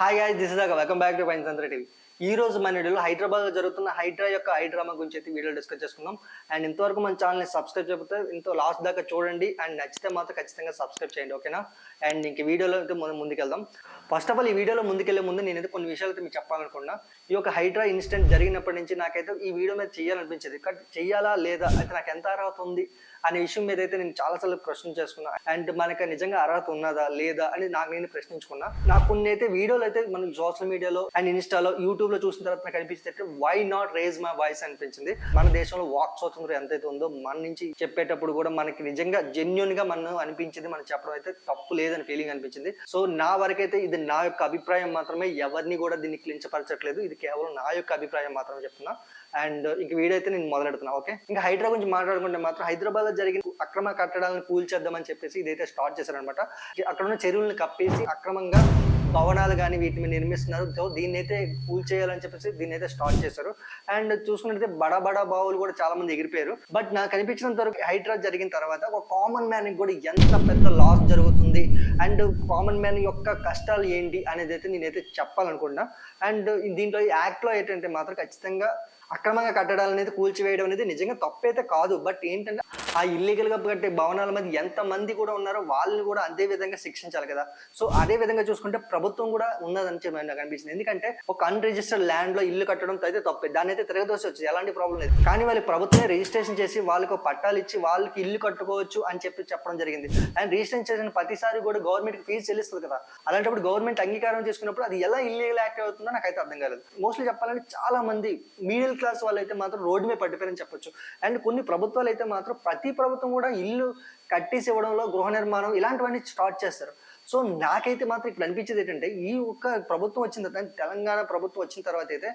Hi guy this is welcome back to Pine TV ఈ రోజు మన వీడియోలో హైదరాబాద్లో జరుగుతున్న హైడ్రా యొక్క హైడ్రామా గురించి అయితే వీడియో డిస్కస్ చేసుకుందాం. అండ్ ఇంతవరకు మన ఛానల్ని సబ్స్క్రైబ్ చేయకపోతే ఇంత లాస్ట్ దాకా చూడండి. అండ్ నచ్చితే మాత్రం ఖచ్చితంగా సబ్స్క్రైబ్ చేయండి ఓకేనా అండ్ ఇంక వీడియోలో అయితే మనం ముందుకెళ్దాం. ఫస్ట్ ఆఫ్ ఆల్ ఈ వీడియోలో ముందుకెళ్ళే ముందు నేనైతే కొన్ని విషయాలు అయితే మీకు చెప్పాలనుకున్నా ఈ యొక్క హైడ్రా ఇన్సిడెంట్ జరిగినప్పటి నుంచి నాకైతే ఈ వీడియో మీద చేయాలనిపించేది. కానీ చెయ్యాలా లేదా? అయితే నాకు ఎంత అర్హత ఉంది? అనే విషయం మీద అయితే నేను చాలాసార్లు ప్రశ్న చేసుకున్నా. అండ్ మనకి నిజంగా అర్హత ఉన్నదా లేదా అని నాకు నేను ప్రశ్నించుకున్నా. నాకు కొన్ని అయితే వీడియోలు అయితే మనం సోషల్ మీడియాలో అండ్ ఇన్స్టాలో యూట్యూబ్లో చూసిన తర్వాత నాకు అనిపిస్తే why not raise my voice అనిపించింది. మన దేశంలో వాక్ స్వాతంత్రం ఎంతైతే ఉందో మన నుంచి చెప్పేటప్పుడు కూడా మనకి నిజంగా జెన్యున్గా మనం అనిపించింది మనం చెప్పడం అయితే తప్పు లేదని ఫీలింగ్ అనిపించింది. సో నా వరకైతే ఇది నా యొక్క అభిప్రాయం మాత్రమే ఎవరిని కూడా దీన్ని క్లించపరచట్లేదు ఇది కేవలం నా యొక్క అభిప్రాయం మాత్రమే చెప్తున్నా. అండ్ ఇంక వీడైతే నేను మొదలెడుతున్నా ఓకే? ఇంకా హైడ్రా గురించి మాట్లాడుకుంటే మాత్రం హైదరాబాద్లో జరిగిన అక్రమ కట్టడాలను కూల్చేద్దామని చెప్పేసి ఇదైతే స్టార్ట్ చేశారనమాట. అక్కడ ఉన్న చెరువులను కప్పేసి అక్రమంగా భవనాలు కానీ వీటిని నిర్మిస్తున్నారు. సో దీన్ని అయితే కూల్ చేయాలని చెప్పేసి దీన్ని అయితే స్టార్ట్ చేశారు. అండ్ చూసుకున్నట్లయితే బడా బడా బావులు కూడా చాలా మంది ఎగిరిపోయారు. బట్ నాకు అనిపించినంత వరకు హైడ్రా జరిగిన తర్వాత ఒక కామన్ మ్యాన్ కూడా ఎంత పెద్ద లాస్ జరుగుతుంది? అండ్ కామన్ మ్యాన్ యొక్క కష్టాలు ఏంటి? అనేది అయితే నేనైతే చెప్పాలనుకుంటున్నా. అండ్ దీంట్లో యాక్ట్లో ఏంటంటే మాత్రం ఖచ్చితంగా అక్రమంగా కట్టడాలు అనేది కూల్చివేయడం అనేది నిజంగా తప్పైతే కాదు. బట్ ఏంటంటే ఆ ఇల్లీగల్గా కట్టే భవనాల మీద ఎంతమంది కూడా ఉన్నారో వాళ్ళని కూడా అదే విధంగా శిక్షించాలి కదా. సో అదే విధంగా చూసుకుంటే ప్రభుత్వం కూడా ఉన్నదని చెప్పి నాకు అనిపిస్తుంది. ఎందుకంటే ఒక అన్రిజిస్టర్డ్ ల్యాండ్లో ఇల్లు కట్టడం అయితే తప్పే. దాని అయితే తిరగదోసి వచ్చేది. ఎలాంటి ప్రాబ్లం లేదు. కానీ వాళ్ళు ప్రభుత్వమే రిజిస్ట్రేషన్ చేసి వాళ్ళకు పట్టాలు ఇచ్చి వాళ్ళకి ఇల్లు కట్టుకోవచ్చు అని చెప్పి చెప్పడం జరిగింది. అండ్ రిజిస్ట్రేషన్ చేసిన ప్రతిసారి కూడా గవర్నమెంట్ ఫీజు చెల్లిస్తుంది కదా. అలాంటప్పుడు గవర్నమెంట్ అంగీకారం చేసుకున్నప్పుడు అది ఎలా ఇల్లీగల్ యాక్ట్ అవుతుందో నాకైతే అర్థం కాలేదు. మోస్ట్లీ చెప్పాలంటే చాలా మంది మిడిల్ క్లాస్ వాళ్ళు అయితే మాత్రం రోడ్డు మీద పట్టిపోయారని చెప్పొచ్చు. అండ్ కొన్ని ప్రభుత్వాలు అయితే మాత్రం ప్రతి ప్రభుత్వం కూడా ఇల్లు కట్టేసి ఇవ్వడంలో గృహ నిర్మాణం ఇలాంటివన్నీ స్టార్ట్ చేస్తారు. సో నాకైతే మాత్రం ఇక్కడ అనిపించేది ఏంటంటే ఈ యొక్క ప్రభుత్వం వచ్చిన తర్వాత తెలంగాణ ప్రభుత్వం వచ్చిన తర్వాత అయితే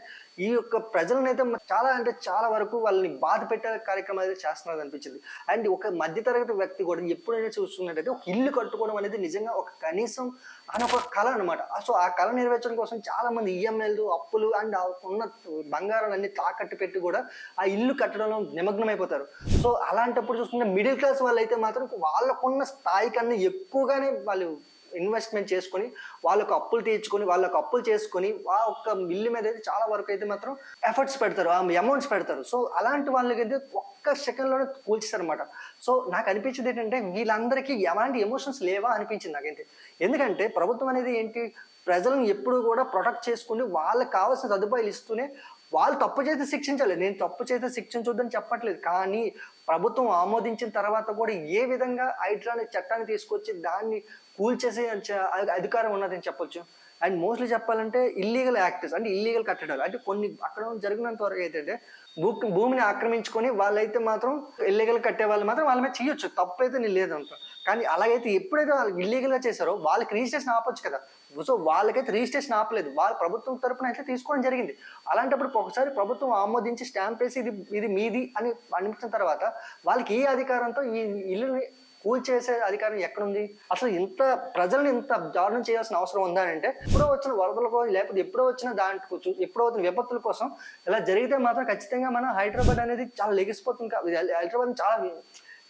ఈ యొక్క ప్రజలను అయితే చాలా అంటే చాలా వరకు వాళ్ళని బాధ పెట్టే కార్యక్రమాలు అయితే చేస్తున్నారు అనిపించింది. అండ్ ఒక మధ్యతరగతి వ్యక్తి కూడా ఎప్పుడైనా చూస్తున్నట్టయితే ఒక ఇల్లు కట్టుకోవడం అనేది నిజంగా ఒక కనీసం అని ఒక కళ అనమాట సో ఆ కళ నెరవేర్చడం కోసం చాలా మంది ఈఎంఐలు అప్పులు అండ్ ఆ ఉన్న బంగారాలన్నీ తాకట్టు పెట్టి కూడా ఆ ఇల్లు కట్టడంలో నిమగ్నమైపోతారు. సో అలాంటప్పుడు చూసుకుంటే మిడిల్ క్లాస్ వాళ్ళు అయితే మాత్రం వాళ్ళకున్న స్థాయి కన్నా ఎక్కువగానే వాళ్ళు ఇన్వెస్ట్మెంట్ చేసుకొని వాళ్ళకు అప్పులు తీర్చుకొని వాళ్ళకు అప్పులు చేసుకొని ఆ ఒక్క మిల్లు మీద అయితే చాలా వరకు అయితే మాత్రం ఎఫర్ట్స్ పెడతారు ఆ అమౌంట్స్ పెడతారు. సో అలాంటి వాళ్ళకైతే ఒక్క సెకండ్లోనే కూల్చిస్తారనమాట సో నాకు అనిపించింది ఏంటంటే వీళ్ళందరికీ ఎలాంటి ఎమోషన్స్ లేవా అనిపించింది నాకైతే. ఎందుకంటే ప్రభుత్వం అనేది ఏంటి ప్రజలను ఎప్పుడు కూడా ప్రొటెక్ట్ చేసుకుని వాళ్ళకి కావాల్సిన సదుపాయాలు ఇస్తూనే వాళ్ళు తప్పు చేస్తే శిక్షించాలి. నేను తప్పు చేస్తే శిక్షించొద్దని చెప్పట్లేదు. కానీ ప్రభుత్వం ఆమోదించిన తర్వాత కూడా ఏ విధంగా హైడ్రా అనే చట్టాన్ని తీసుకొచ్చి దాన్ని కూల్చేసే అధికారం ఉన్నదని చెప్పొచ్చు. అండ్ మోస్ట్లీ చెప్పాలంటే ఇల్లీగల్ యాక్టర్స్ అంటే ఇల్లీగల్ కట్టడాలు. అంటే కొన్ని అక్కడ జరిగినంత వరకు ఏంటంటే భూ భూమిని ఆక్రమించుకొని వాళ్ళైతే మాత్రం ఇల్లీగల్ కట్టే వాళ్ళు మాత్రం వాళ్ళ మీద చేయొచ్చు తప్పు అయితే నేను లేదంట కానీ అలాగైతే ఎప్పుడైతే వాళ్ళు ఇల్లీగల్గా చేశారో వాళ్ళకి రిజిస్ట్రేషన్ ఆపొచ్చు కదా. సో వాళ్ళకైతే రిజిస్ట్రేషన్ ఆపలేదు. వాళ్ళ ప్రభుత్వం తరపున అయితే తీసుకోవడం జరిగింది. అలాంటప్పుడు ఒకసారి ప్రభుత్వం ఆమోదించి స్టాంప్ వేసి ఇది ఇది మీది అని అనిపించిన తర్వాత వాళ్ళకి ఏ అధికారంతో ఈ ఇల్లుని కూల్చేసే అధికారం ఎక్కడుంది? అసలు ఇంత ప్రజల్ని ఇంత దారుణం చేయాల్సిన అవసరం ఉందా అంటే ఎప్పుడో వచ్చిన వరదల కోసం లేకపోతే ఎప్పుడో వచ్చిన దాంట్లో ఎప్పుడో వచ్చిన విపత్తుల కోసం ఇలా జరిగితే మాత్రం ఖచ్చితంగా మన హైదరాబాద్ అనేది చాలా లెగిసిపోతుంది హైదరాబాద్ చాలా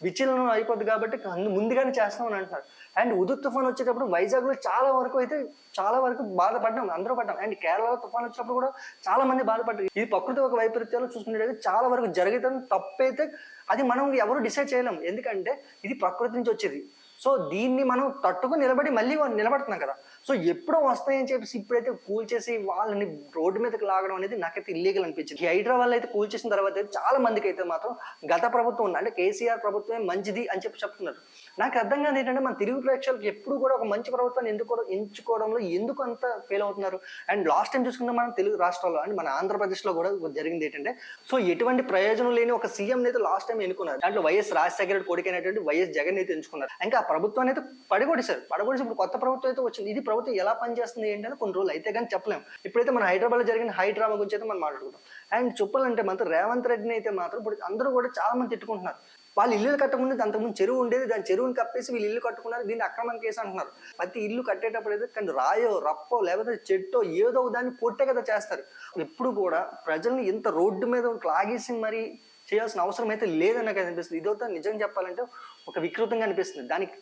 విచలనం అయిపోద్ది కాబట్టి అందు- ముందుగానే చేస్తామని అంటున్నారు. అండ్ ఉదు తుఫాన్ వచ్చేటప్పుడు వైజాగ్లో చాలా వరకు అయితే చాలా వరకు బాధపడ్డాం అందరూ పడ్డాం. అండ్ కేరళలో తుఫాన్ వచ్చినప్పుడు కూడా చాలా మంది బాధపడ్డారు. ఇది ప్రకృతి ఒక వైపరీత్యాలు చూసుకునేటైతే చాలా వరకు జరిగితే తప్పైతే అది మనం ఎవరు డిసైడ్ చేయలేం. ఎందుకంటే ఇది ప్రకృతి నుంచి వచ్చేది. సో దీన్ని మనం తట్టుకుని నిలబడి మళ్ళీ నిలబడుతున్నాం కదా. సో ఎప్పుడో వస్తాయని చెప్పేసి ఇప్పుడైతే కూల్చేసి వాళ్ళని రోడ్డు మీదకి లాగడం అనేది నాకైతే ఇల్లీగల్ అనిపించింది. హైదరాబాద్ అయితే కూల్ చేసిన తర్వాత అయితే చాలా మందికి అయితే మాత్రం గత ప్రభుత్వం అంటే కేసీఆర్ ప్రభుత్వమే మంచిది అని చెప్పి చెప్తున్నారు. నాకు అర్థం కాదు ఏంటంటే మన తెలుగు ప్రేక్షకులకు ఎప్పుడు కూడా ఒక మంచి ప్రభుత్వాన్ని ఎందుకు ఎంచుకోవడంలో ఎందుకు అంత ఫెయిల్ అవుతున్నారు? అండ్ లాస్ట్ టైం చూసుకుంటే మనం తెలుగు రాష్ట్రాల్లో అండ్ మన ఆంధ్రప్రదేశ్లో కూడా జరిగింది ఏంటంటే సో ఎటువంటి ప్రయోజనం లేని ఒక సీఎం అయితే లాస్ట్ టైం ఎన్నుకున్నారు. దాంట్లో వైఎస్ రాజశేఖర రెడ్డి కొడుకైనటువంటి వైఎస్ జగన్ అయితే ఎంచుకున్నారు. ఇంకా ఆ ప్రభుత్వాన్ని అయితే పడగొట్టేశారు. పడగొడిసి ఇప్పుడు కొత్త ప్రభుత్వం అయితే వచ్చింది. ఇది ప్రభుత్వం ఎలా పనిచేస్తుంది ఏంటంటే కొన్ని రోజులు అయితే కానీ చెప్పలేం. ఇప్పుడైతే మన హైదరాబాద్లో జరిగిన హై డ్రామా గురించి అయితే మనం మాట్లాడుకుంటాం అండ్ చెప్పాలంటే మాత్రం రేవంత్ రెడ్డిని అయితే మాత్రం ఇప్పుడు అందరూ కూడా చాలా మంది తిట్టుకుంటున్నారు. వాళ్ళు ఇల్లు కట్టకముందు అంతకుముందు చెరువు ఉండేది. దాని చెరువుని కప్పేసి వీళ్ళు ఇల్లు కట్టుకున్నారు. దీన్ని అక్రమం కేసు అంటున్నారు. ప్రతి ఇల్లు కట్టేటప్పుడు అయితే కానీ రాయో రప్పో లేకపోతే చెట్టో ఏదో ఒక దాన్ని పొట్టే కదా చేస్తారు. ఎప్పుడు కూడా ప్రజల్ని ఇంత రోడ్డు మీద లాగేసి మరి చేయాల్సిన అవసరం అయితే లేదని నాకు అనిపిస్తుంది. ఇదైతే నిజం చెప్పాలంటే ఒక వికృతంగా అనిపిస్తుంది. దానికి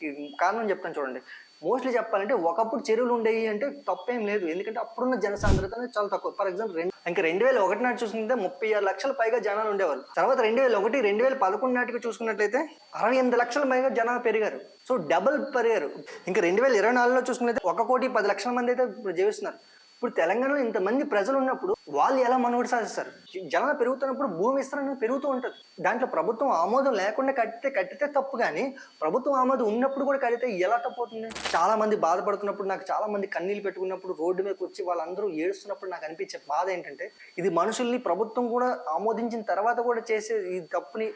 కారణం చెప్తాను చూడండి. మోస్ట్లీ చెప్పాలంటే ఒకప్పుడు చెరువులు ఉండేవి అంటే తప్పేం లేదు. ఎందుకంటే అప్పుడున్న జనసాంద్రత అనేది చాలా తక్కువ. ఫర్ ఎగ్జాంపుల్ రెండు ఇంకా రెండు వేల ఒకటి నాటి చూసుకుంటే ముప్పై ఆరు లక్షల పైగా జనాలు ఉండేవాళ్ళు. తర్వాత రెండు వేల ఒకటి రెండు వేల పదకొండు నాటికి చూసుకున్నట్లయితే అరవై ఎనిమిది లక్షల పైగా జనాలు పెరిగారు. సో డబుల్ పెరిగారు. ఇంకా రెండు వేల ఇరవై నాలుగులో చూసుకున్నట్లయితే ఒక కోటి పది లక్షల మంది అయితే జీవిస్తున్నారు. ఇప్పుడు తెలంగాణలో ఇంతమంది ప్రజలు ఉన్నప్పుడు వాళ్ళు ఎలా మనుగడ సాధిస్తారు? జనాలు పెరుగుతున్నప్పుడు భూమి విస్తరణ పెరుగుతూ ఉంటుంది. దాంట్లో ప్రభుత్వం ఆమోదం లేకుండా కట్టితే కట్టితే తప్పు కానీ ప్రభుత్వం ఆమోదం ఉన్నప్పుడు కూడా కడితే ఎలా తప్పు అవుతుంది? చాలా మంది బాధపడుతున్నప్పుడు నాకు చాలా మంది కన్నీళ్ళు పెట్టుకున్నప్పుడు రోడ్డు మీదకి వచ్చి వాళ్ళందరూ ఏడుస్తున్నప్పుడు నాకు అనిపించే బాధ ఏంటంటే ఇది మనుషుల్ని ప్రభుత్వం కూడా ఆమోదించిన తర్వాత కూడా చేసే ఈ తప్పుని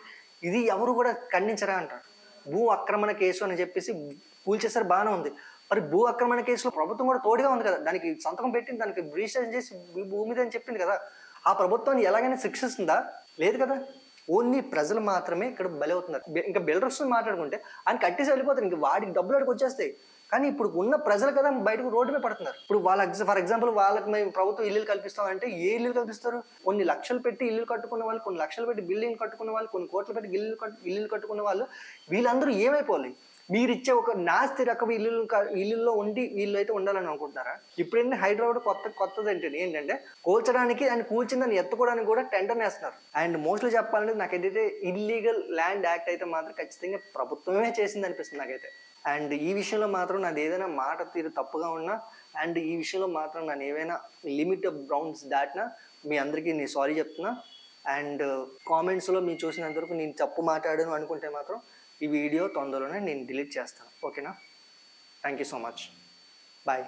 ఇది ఎవరు కూడా ఖండించరా అంటారు. భూ ఆక్రమణ కేసు అని చెప్పేసి కూల్చేసారు బాగానే ఉంది. మరి భూ ఆక్రమణ కేసులో ప్రభుత్వం కూడా తోడుగా ఉంది కదా. దానికి సంతకం పెట్టి దానికి రిజిస్ట్రేషన్ చేసి భూమిది భూమి అని చెప్పింది కదా. ఆ ప్రభుత్వాన్ని ఎలాగైనా శిక్షిస్తుందా? లేదు కదా. ఓన్లీ ప్రజలు మాత్రమే ఇక్కడ బలవుతున్నారు ఇంకా బిల్డర్స్ మాట్లాడుకుంటే ఆయన కట్టేసి వెళ్ళిపోతారు. ఇంకా వాడికి డబ్బులు అడిగి వచ్చేస్తాయి. కానీ ఇప్పుడు ఉన్న ప్రజలు కదా బయటకు రోడ్డు మీద పడుతున్నారు. ఇప్పుడు వాళ్ళ ఫర్ ఎగ్జాంపుల్ వాళ్ళకి మేము ప్రభుత్వం ఇల్లు కల్పిస్తామంటే ఏ ఇల్లు కల్పిస్తారు? కొన్ని లక్షలు పెట్టి ఇల్లు కట్టుకున్న వాళ్ళు కొన్ని లక్షలు పెట్టి బిల్డింగ్ కట్టుకున్న వాళ్ళు కొన్ని కోట్లు పెట్టి ఇల్లు కట్టు ఇల్లు కట్టుకున్న వాళ్ళు వీళ్ళందరూ ఏమైపోవాలి? మీరిచ్చే ఒక నాస్తి రకం ఇల్లు ఇల్లుల్లో ఉండి వీళ్ళు అయితే ఉండాలని అనుకుంటున్నారా? ఇప్పుడు ఏంటంటే హైదరాబాద్ కొత్త కొత్తది ఏంటి ఏంటంటే కూల్చడానికి అండ్ కూల్చిందని ఎత్తుకోవడానికి కూడా టెండర్ వేస్తున్నారు. అండ్ మోస్ట్లీ చెప్పాలంటే నాకైతే ఇల్లీగల్ ల్యాండ్ యాక్ట్ అయితే మాత్రం ఖచ్చితంగా ప్రభుత్వమే చేసింది అనిపిస్తుంది నాకైతే. అండ్ ఈ విషయంలో మాత్రం నాది ఏదైనా మాట తీరు తప్పుగా ఉన్నా అండ్ ఈ విషయంలో మాత్రం నేను ఏవైనా లిమిట్ బ్రౌన్స్ దాటినా మీ అందరికీ నేను సారీ చెప్తున్నా. అండ్ కామెంట్స్లో మీరు చూసినంత వరకు నేను తప్పు మాట్లాడాను అనుకుంటే మాత్రం ఈ వీడియో తొందరలోనే నేను డిలీట్ చేస్తాను. ఓకేనా? Thank you so much bye